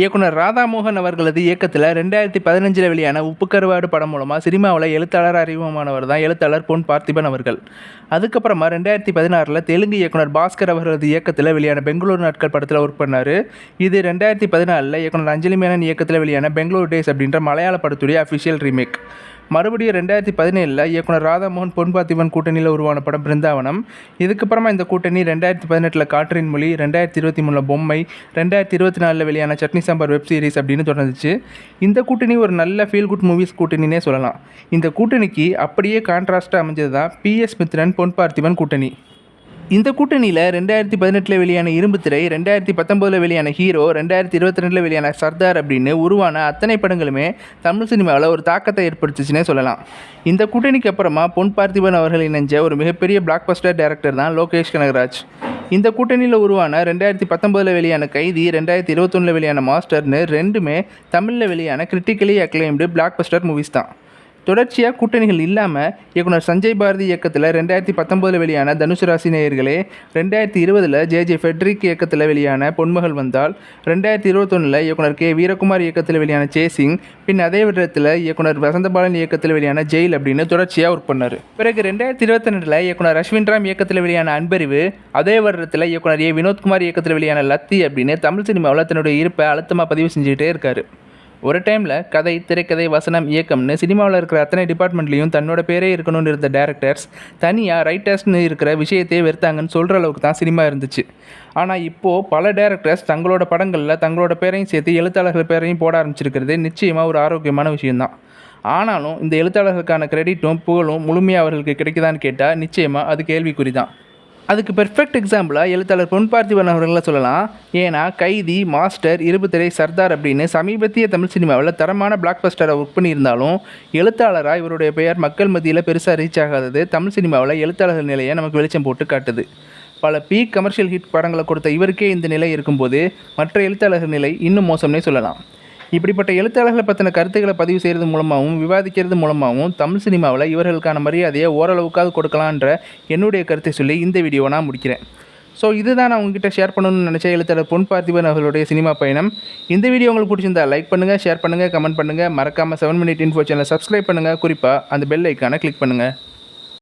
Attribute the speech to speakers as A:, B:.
A: இயக்குனர் ராதாமோகன் அவர்களது இயக்கத்தில் ரெண்டாயிரத்தி பதினஞ்சில் வெளியான உப்பு கருவாடு படம் மூலமாக சினிமாவில் எழுத்தாளர் அறிமுகமானவர் தான் எழுத்தாளர் பொன் பார்த்திபன் அவர்கள். அதுக்கப்புறமா ரெண்டாயிரத்தி பதினாறில் தெலுங்கு இயக்குனர் பாஸ்கர் அவர்களது இயக்கத்தில் வெளியான பெங்களூர் நாட்கள் படத்தில் ஒர்க் பண்ணார். இது ரெண்டாயிரத்தி பதினாலில் இயக்குனர் அஞ்சலி மேனன் இயக்கத்தில் வெளியான பெங்களூர் டேஸ் அப்படின்ற மலையாள படத்துடைய அஃபிஷியல் ரீமேக் மறுபடியும் ரெண்டாயிரத்தி பதினேழில் இயக்குனர் ராதாமோகன் பொன்பாத்திவன் கூட்டணியில் உருவான படம் பிருந்தாவனம். இதுக்கப்புறமா இந்த கூட்டணி ரெண்டாயிரத்தி பதினெட்டில் காற்றின் மொழி ரெண்டாயிரத்தி இருபத்தி மூணில் பொம்மை ரெண்டாயிரத்தி இருபத்தி நாலில் வெளியான சட்னி சாம்பார் வெப் சீரிஸ் அப்படின்னு தொடர்ந்துச்சு. இந்த கூட்டணி ஒரு நல்ல ஃபீல் குட் மூவிஸ் கூட்டணினே சொல்லலாம். இந்த கூட்டணிக்கு அப்படியே கான்ட்ராஸ்ட்டாக அமைஞ்சது தான் பிஎஸ் மித்ரன் பொன் பார்த்திபன் கூட்டணி. இந்த கூட்டணியில் ரெண்டாயிரத்தி பதினெட்டில் வெளியான இரும்பு திரை ரெண்டாயிரத்தி பத்தொம்போதில் வெளியான ஹீரோ ரெண்டாயிரத்தி இருபத்தி ரெண்டில் வெளியான சர்தார் அப்படின்னு உருவான அத்தனை படங்களுமே தமிழ் சினிமாவில் ஒரு தாக்கத்தை ஏற்படுத்துச்சுன்னே சொல்லலாம். இந்த கூட்டணிக்கு அப்புறமா பொன் பார்த்திபன் அவர்கள் இணைஞ்ச ஒரு மிகப்பெரிய பிளாக் பஸ்டர் டேரக்டர் தான் லோகேஷ் கனகராஜ். இந்த கூட்டணியில் உருவான ரெண்டாயிரத்தி பத்தொம்போதில் வெளியான கைதி ரெண்டாயிரத்தி இருபத்தொன்னில் வெளியான மாஸ்டர்னு ரெண்டுமே தமிழில் வெளியான critically acclaimed blockbuster movies தான். தொடர்ச்சியாக கூட்டணிகள் இல்லாமல் இயக்குனர் சஞ்சய் பாரதி இயக்கத்தில் ரெண்டாயிரத்தி பத்தொம்போதில் வெளியான தனுசு ராசி நேயர்களே ரெண்டாயிரத்தி இருபதில் ஜே ஜே ஃபெட்ரிக் இயக்கத்தில் வெளியான பொன்மகள் வந்தால் ரெண்டாயிரத்தி இருபத்தொன்னில் இயக்குனர் கே வீரகுமார் இயக்கத்தில் வெளியான சேசிங் பின் அதே வருடத்தில் இயக்குனர் வசந்தபாலன் இயக்கத்தில் வெளியான ஜெயில் அப்படின்னு தொடர்ச்சியாக ஒர்க் பண்ணார். பிறகு ரெண்டாயிரத்தி இருபத்தி ரெண்டில் இயக்குனர் அஸ்வின் ராம் இயக்கத்தில் வெளியான அன்பறிவு அதே வருடத்தில் இயக்குனர் ஏ வினோத்குமார் இயக்கத்தில் வெளியான லத்தி அப்படின்னு தமிழ் சினிமாவில் தன்னுடைய இருப்பை அழுத்தமாக பதிவு செஞ்சுக்கிட்டே இருக்கார். ஒரு டைமில் கதை திரைக்கதை வசனம் இயக்கம்னு சினிமாவில் இருக்கிற அத்தனை டிபார்ட்மெண்ட்லேயும் தன்னோட பேரே இருக்கணும்னு இருந்த டேரக்டர்ஸ் தனியாக ரைட்டர்ஸ்னு இருக்கிற விஷயத்தையே வெறுத்தாங்கன்னு சொல்கிற அளவுக்கு தான் சினிமா இருந்துச்சு. ஆனால் இப்போது பல டேரக்டர்ஸ் தங்களோட படங்களில் தங்களோட பேரையும் சேர்த்து எழுத்தாளர்கள் பேரையும் போட ஆரம்பிச்சிருக்கிறது நிச்சயமாக ஒரு ஆரோக்கியமான விஷயம்தான். ஆனாலும் இந்த எழுத்தாளர்களுக்கான கிரெடிட்டும் புகழும் முழுமையாக அவர்களுக்கு கிடைக்குதான்னு கேட்டால் நிச்சயமாக அது கேள்விக்குறி தான் அதுக்கு பெர்ஃபெக்ட் எக்ஸாம்பிளாக எழுத்தாளர் பொன் பார்த்திபன் அவர்களை சொல்லலாம். ஏன்னா கைதி மாஸ்டர் இருபத்திரை சர்தார் அப்படின்னு சமீபத்திய தமிழ் சினிமாவில் தரமான பிளாக் பஸ்டரை ஒர்க் பண்ணியிருந்தாலும் எழுத்தாளராக இவருடைய பெயர் மக்கள் மத்தியில் பெருசாக ரீச் ஆகாதது தமிழ் சினிமாவில் எழுத்தாளர்கள் நிலையை நமக்கு வெளிச்சம் போட்டு காட்டுது. பல பீக் கமர்ஷியல் ஹிட் படங்களை கொடுத்த இவருக்கே இந்த நிலை இருக்கும்போது மற்ற எழுத்தாளர்கள் நிலை இன்னும் மோசம்னே சொல்லலாம். இப்படிப்பட்ட எழுத்தாளர்களை பற்றின கருத்துக்களை பதிவு செய்கிறது மூலமாகவும் விவாதிக்கிறது மூலமாகவும் தமிழ் சினிமாவில் இவர்களுக்கான மரியாதையை ஓரளவுக்காவது கொடுக்கலான்ற என்னுடைய கருத்தை சொல்லி இந்த வீடியோவை நான் முடிக்கிறேன். ஸோ இதுதான் நான் உங்ககிட்ட ஷேர் பண்ணணும்னு நினச்ச எழுத்தாளர் பொன் பார்த்திபன் அவர்களுடைய சினிமா பயணம். இந்த வீடியோ உங்களுக்கு பிடிச்சிருந்தா லைக் பண்ணுங்கள் ஷேர் பண்ணுங்கள் கமெண்ட் பண்ணுங்கள் மறக்காமல் seven minute info channel subscribe பண்ணுங்கள் குறிப்பாக அந்த பெல் ஐக்கானை கிளிக் பண்ணுங்கள்